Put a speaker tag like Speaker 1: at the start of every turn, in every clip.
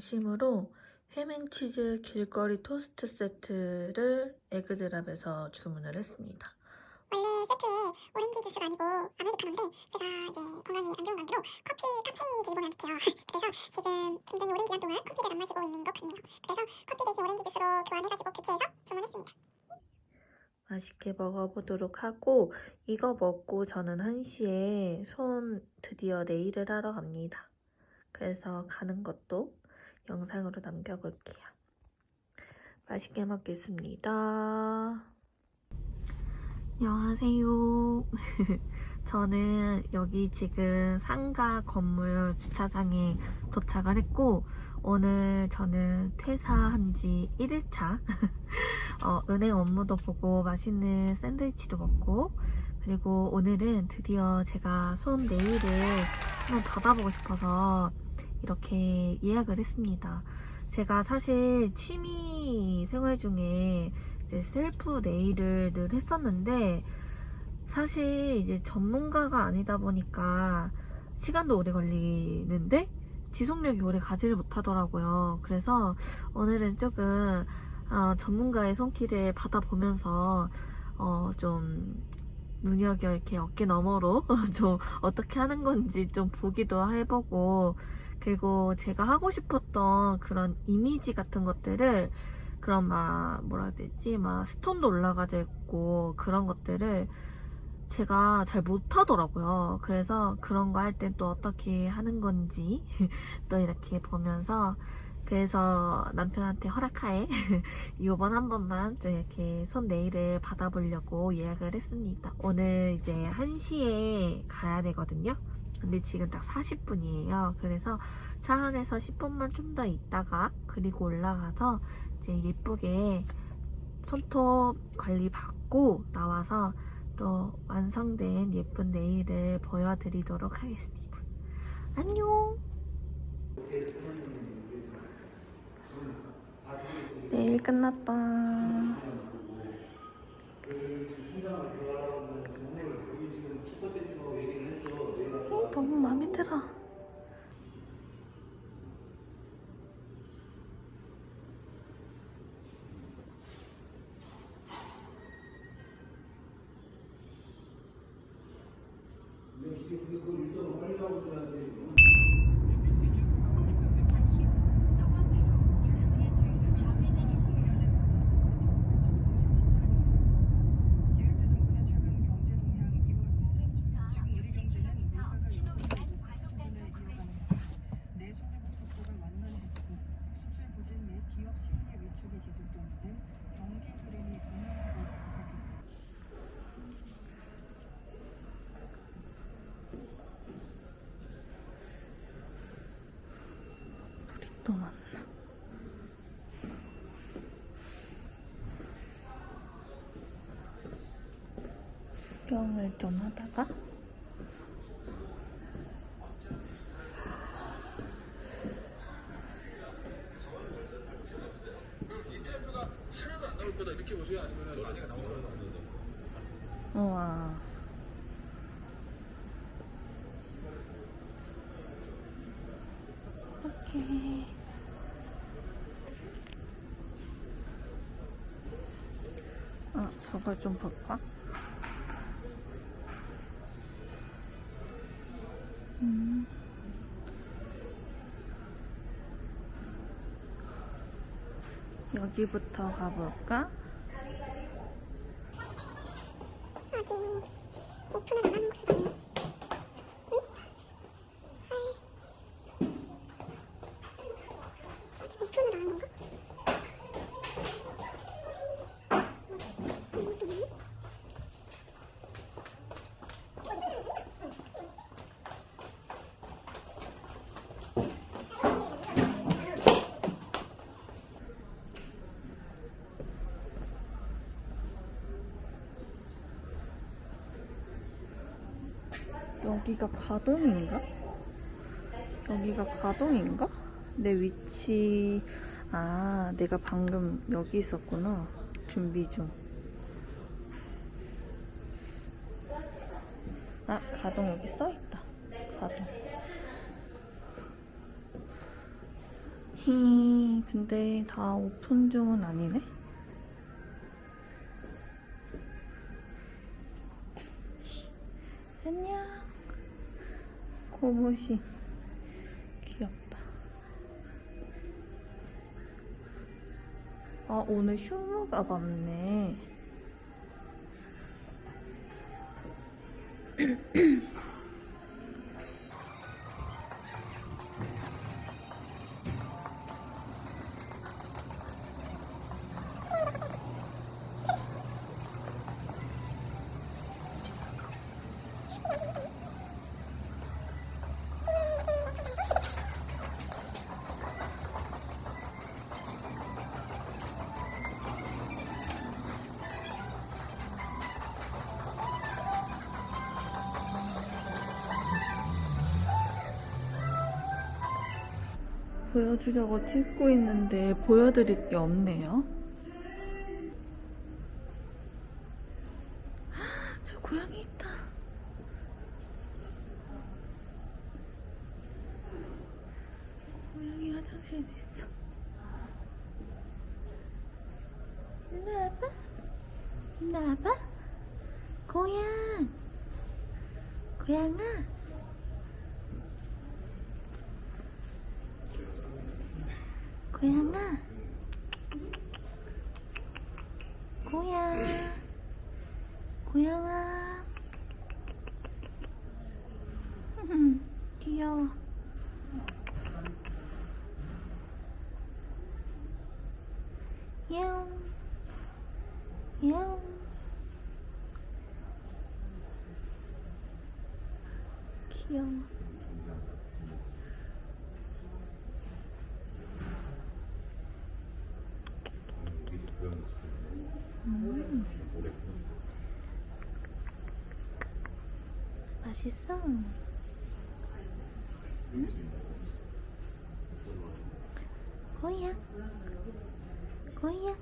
Speaker 1: 점심으로 햄앤치즈 길거리 토스트 세트를 에그드랍에서 주문을 했습니다.
Speaker 2: 원래 세트에 오렌지 주스가 아니고 아메리카노인데 제가 이제 건강이 안 좋은 관계로 커피 카페인이 되게 몸에 안 좋대요. 그래서 지금 굉장히 오랜 기간 동안 커피를 안 마시고 있는 것 같네요. 그래서 커피 대신 오렌지 주스로 교환해가지고 교체해서 주문했습니다.
Speaker 1: 맛있게 먹어보도록 하고 이거 먹고 저는 1시에 손 드디어 네일을 하러 갑니다. 그래서 가는 것도 영상으로 남겨볼게요. 맛있게 먹겠습니다. 안녕하세요. 저는 여기 지금 상가 건물 주차장에 도착을 했고 오늘 저는 퇴사한 지 1일차 어, 은행 업무도 보고 맛있는 샌드위치도 먹고 그리고 오늘은 드디어 제가 손 네일을 한번 받아보고 싶어서 이렇게 예약을 했습니다. 제가 사실 취미 생활 중에 셀프 네일을 늘 했었는데 사실 이제 전문가가 아니다 보니까 시간도 오래 걸리는데 지속력이 오래 가지를 못하더라고요. 그래서 오늘은 조금 어, 전문가의 손길을 받아보면서 어, 좀 눈여겨 이렇게 어깨 너머로 좀 어떻게 하는 건지 좀 보기도 해보고 그리고 제가 하고 싶었던 그런 이미지 같은 것들을 그런 막 뭐라 해야 되지 막 스톤도 올라가져 있고 그런 것들을 제가 잘 못하더라고요. 그래서 그런 거 할 땐 또 어떻게 하는 건지 또 이렇게 보면서 그래서 남편한테 허락하에 이번 한 번만 좀 이렇게 손 네일을 받아보려고 예약을 했습니다. 오늘 이제 1시에 가야 되거든요. 근데 지금 딱 40분이에요. 그래서 차 안에서 10분만 좀 더 있다가 그리고 올라가서 이제 예쁘게 손톱 관리 받고 나와서 또 완성된 예쁜 네일을 보여드리도록 하겠습니다. 안녕! 내일 끝났다. 어, 너무 마음에 들어.
Speaker 3: 기획재정부는 최근 경제 동향 2월 최근 우리 경제는 물가가 역전되고 수준을 이어가는 내수회복 속도가 완만해지고 수출 부진 및 기업 실내 위축이 지속되는 등 경기 흐름이 동향으로 가겠습니다.
Speaker 1: 또 만나. 구경을 좀 하다가
Speaker 4: 인터뷰가 하나도 안 나올 거다 이렇게 보세요? 아니면 많이가 나오는
Speaker 1: 우와. 오케이. 아, 저걸 좀 볼까? 여기부터 가볼까?
Speaker 2: 아직 오픈을 안 하는 곳이 많네. 응? 하이. 아직 오픈을 안 하는 건가? 음, 이것도 뭐니?
Speaker 1: 여기가 가동인가? 여기가 가동인가? 내 위치 아 내가 방금 여기 있었구나 준비 중. 아 가동 여기 써 있다. 가동.
Speaker 5: 히, 근데 다 오픈 중은 아니네? 안녕. 고무신. 귀엽다. 아, 오늘 휴무가 많네. 보여주려고 찍고 있는데 보여드릴 게 없네요. 저 고양이 있다. 고양이 화장실에도 있어. 일로 와봐. 일로 와봐. 고양. 고양아. 고양아. 고양. 고양아. 음, 귀여워. 야옹. 야옹. 귀여워. 맛있어. 응? 고양. 고양.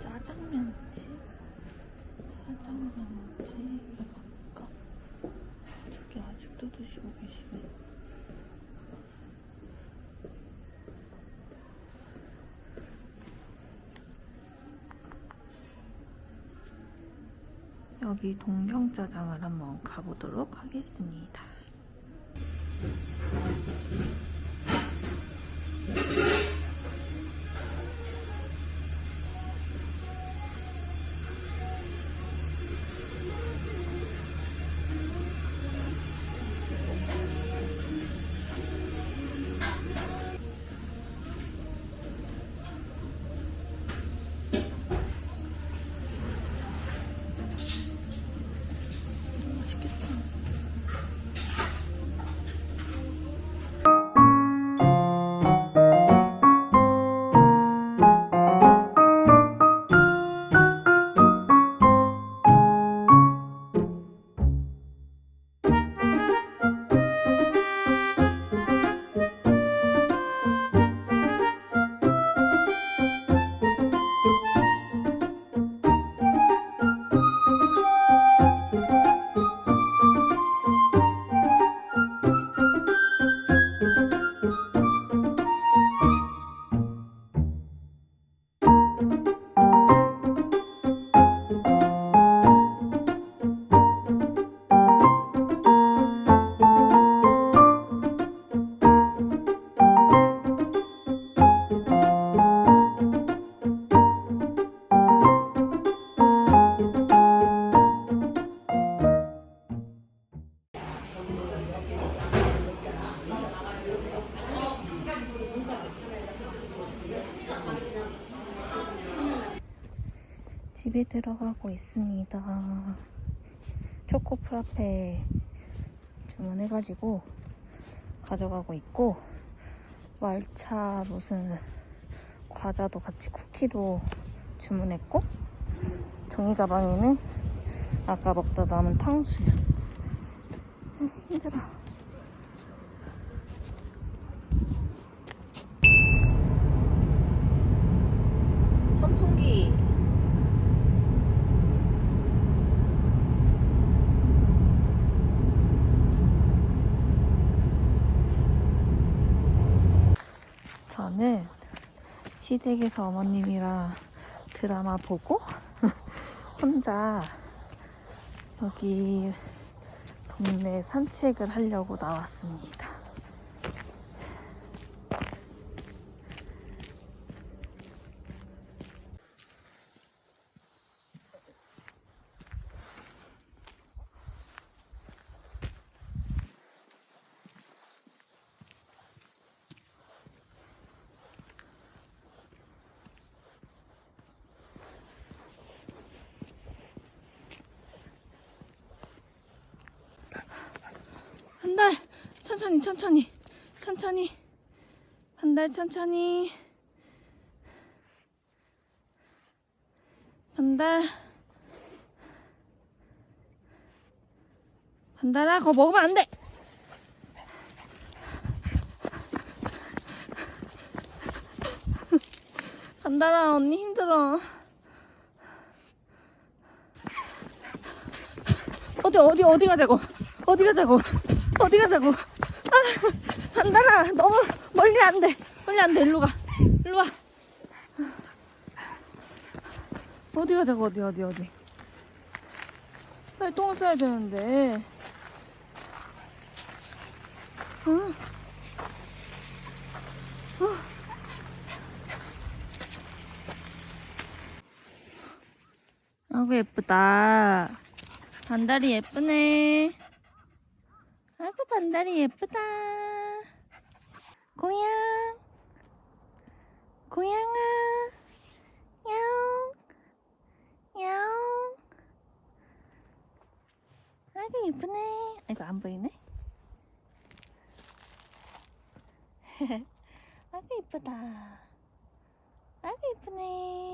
Speaker 5: 짜장면집? 짜장면집에 갈까? 저기 아직도 드시고 계시네. 여기 동경짜장을 한번 가보도록 하겠습니다. 집에 들어가고 있습니다. 초코 프라페 주문해가지고 가져가고 있고 말차 무슨 과자도 같이 쿠키도 주문했고 종이 가방에는 아까 먹다 남은 탕수육 아, 힘들어 선풍기
Speaker 6: 저는 시댁에서 어머님이랑 드라마 보고 혼자 여기 동네 산책을 하려고 나왔습니다. 한 달 천천히 천천히 천천히. 한 달 천천히. 반달. 반달아 그거 먹으면 안돼. 반달아 언니 힘들어. 어디 어디 어디 가자고? 어디 가자고? 어디 가자고 아 반달아. 너무 멀리 안돼. 멀리 안돼. 일로 가. 일로 와. 어디 가자고 어디 어디 어디? 빨리 똥을 싸야 되는데. 어? 어? 아이고 예쁘다. 반달이 예쁘네 반달이 예쁘다. 고양 고양아. 야옹 야옹 아이고 예쁘네. 아이고 안 보이네? 아이고 예쁘다. 아이고 예쁘네